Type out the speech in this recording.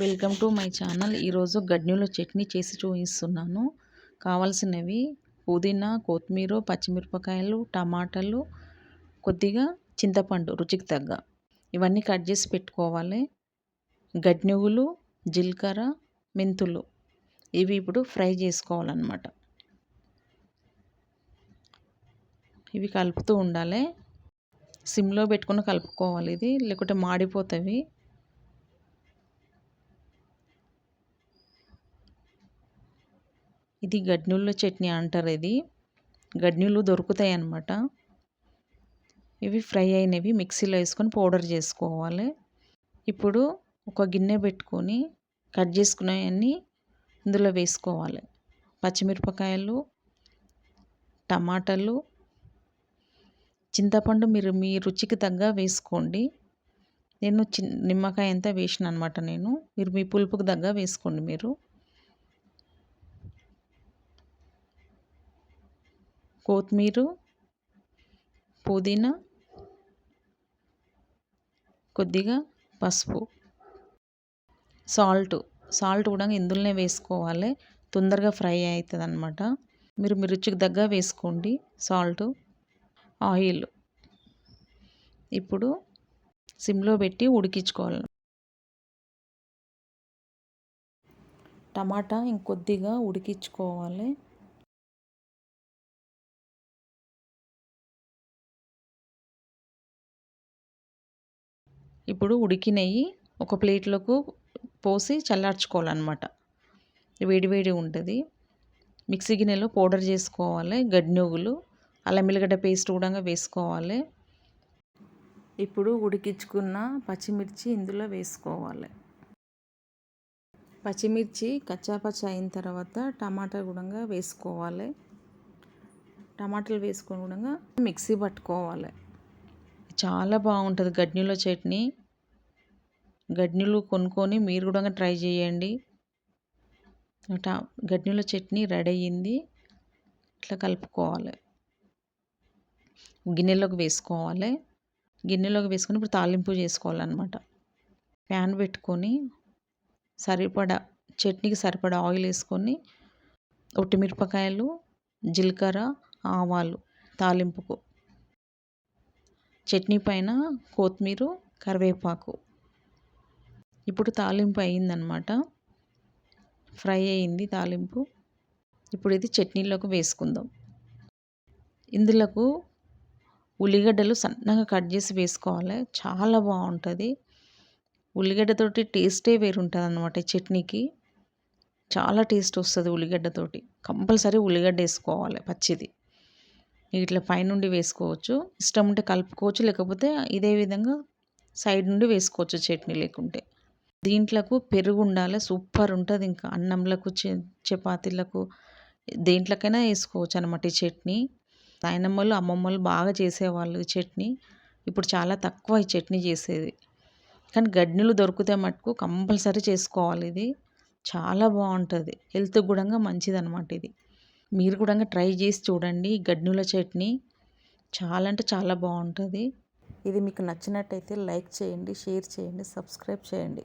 Welcome to my channel. ఈరోజు గడ్నీలో చట్నీ చేసి చూపిస్తున్నాను. కావాల్సినవి పుదీనా కొత్తిమీర పచ్చిమిరపకాయలు టమాటాలు కొద్దిగా చింతపండు రుచికి తగ్గ. ఇవన్నీ కట్ చేసి పెట్టుకోవాలి. గడ్నుగులు జీలకర్ర మెంతులు ఇవి ఇప్పుడు ఫ్రై చేసుకోవాలన్నమాట. ఇవి కలుపుతూ ఉండాలి. సిమ్లో పెట్టుకుని కలుపుకోవాలి ఇది లేకుంటే మాడిపోతాయి ఇది గడ్నుల చట్నీ అంటారు ఇది. గడ్నులు దొరుకుతాయి అన్నమాట ఇవి ఫ్రై అయినవి మిక్సీలో వేసుకొని పౌడర్ చేసుకోవాలి. ఇప్పుడు ఒక గిన్నె పెట్టుకొని కట్ చేసుకున్నవన్నీ ఇందులో వేసుకోవాలి. పచ్చిమిరపకాయలు టమాటాలు చింతపండు మీరు మీ రుచికి తగ్గ వేసుకోండి. నేను చి నిమ్మకాయ అంతా వేసిన అనమాట నేను. మీరు మీ పులుపుకు తగ్గ వేసుకోండి మీరు. కొత్తిమీర పుదీనా కొద్దిగా పసుపు సాల్ట్. సాల్ట్ కూడా ఇందులోనే వేసుకోవాలి. తొందరగా ఫ్రై అవుతుంది అనమాట మీరు మీ రుచికి తగ్గ వేసుకోండి. Salt oil. ఇప్పుడు సిమ్లో పెట్టి ఉడికించుకోవాలి. టమాటా ఇంకొద్దిగా ఉడికించుకోవాలి. ఇప్పుడు ఉడికినవి ఒక ప్లేట్లోకి పోసి చల్లార్చుకోవాలన్నమాట. వేడివేడి ఉంటుంది. మిక్సీ గిన్నెలో పౌడర్ చేసుకోవాలి గడ్నుగులు అల్లం వెల్లిగడ్డ పేస్ట్ కూడా వేసుకోవాలి. ఇప్పుడు ఉడికించుకున్న పచ్చిమిర్చి ఇందులో వేసుకోవాలి. పచ్చిమిర్చి కచ్చాపచ్చ అయిన తర్వాత టమాటా కూడా వేసుకోవాలి. టమాటాలు వేసుకొని కూడా మిక్సీ పట్టుకోవాలి. చాలా బాగుంటుంది గడ్నిలో చట్నీ. గడ్నీలు కొనుక్కొని మీరు కూడా ట్రై చేయండి. అట్లా గడ్నీల చట్నీ రెడీ అయ్యింది. ఇట్లా కలుపుకోవాలి. గిన్నెలోకి వేసుకోవాలి. గిన్నెలోకి వేసుకొని ఇప్పుడు తాలింపు చేసుకోవాలన్నమాట. ప్యాన్ పెట్టుకొని సరిపడా చట్నీకి సరిపడా ఆయిల్ వేసుకొని ఒట్టిమిరపకాయలు జీలకర్ర ఆవాలు తాలింపుకు. చట్నీ పైన కొత్తిమీర కరివేపాకు. ఇప్పుడు తాలింపు అయిందనమాట ఫ్రై అయింది తాలింపు. ఇప్పుడు ఇది చట్నీలోకి వేసుకుందాం. ఇందులోకు ఉల్లిగడ్డలు సన్నగా కట్ చేసి వేసుకోవాలి. చాలా బాగుంటుంది. ఉల్లిగడ్డతోటి టేస్టే వేరుంటుంది అనమాట చట్నీకి. చాలా టేస్ట్ వస్తుంది ఉల్లిగడ్డతోటి కంపల్సరీ ఉల్లిగడ్డ వేసుకోవాలి పచ్చిది. ఇట్లా పైనుండి వేసుకోవచ్చు. ఇష్టం ఉంటే కలుపుకోవచ్చు. లేకపోతే ఇదే విధంగా సైడ్ నుండి వేసుకోవచ్చు చట్నీ లేకుంటే. దీంట్లకు పెరుగు ఉండాలి సూపర్ ఉంటుంది. ఇంకా అన్నంలకు చపాతీలకు దేంట్లోకైనా వేసుకోవచ్చు అనమాట ఈ చట్నీ. నాయనమ్మలు అమ్మమ్మలు బాగా చేసేవాళ్ళు ఈ చట్నీ. ఇప్పుడు చాలా తక్కువ ఈ చట్నీ చేసేది. కానీ గడ్నెలు దొరికితే మటుకు కంపల్సరీ చేసుకోవాలి ఇది. చాలా బాగుంటుంది. హెల్త్కి కూడా మంచిది అనమాట ఇది. మీరు కూడా ట్రై చేసి చూడండి గడ్నుల చట్నీ. చాలా అంటే చాలా బాగుంటుంది. ఇది మీకు నచ్చినట్టయితే లైక్ చేయండి షేర్ చేయండి సబ్స్క్రైబ్ చేయండి.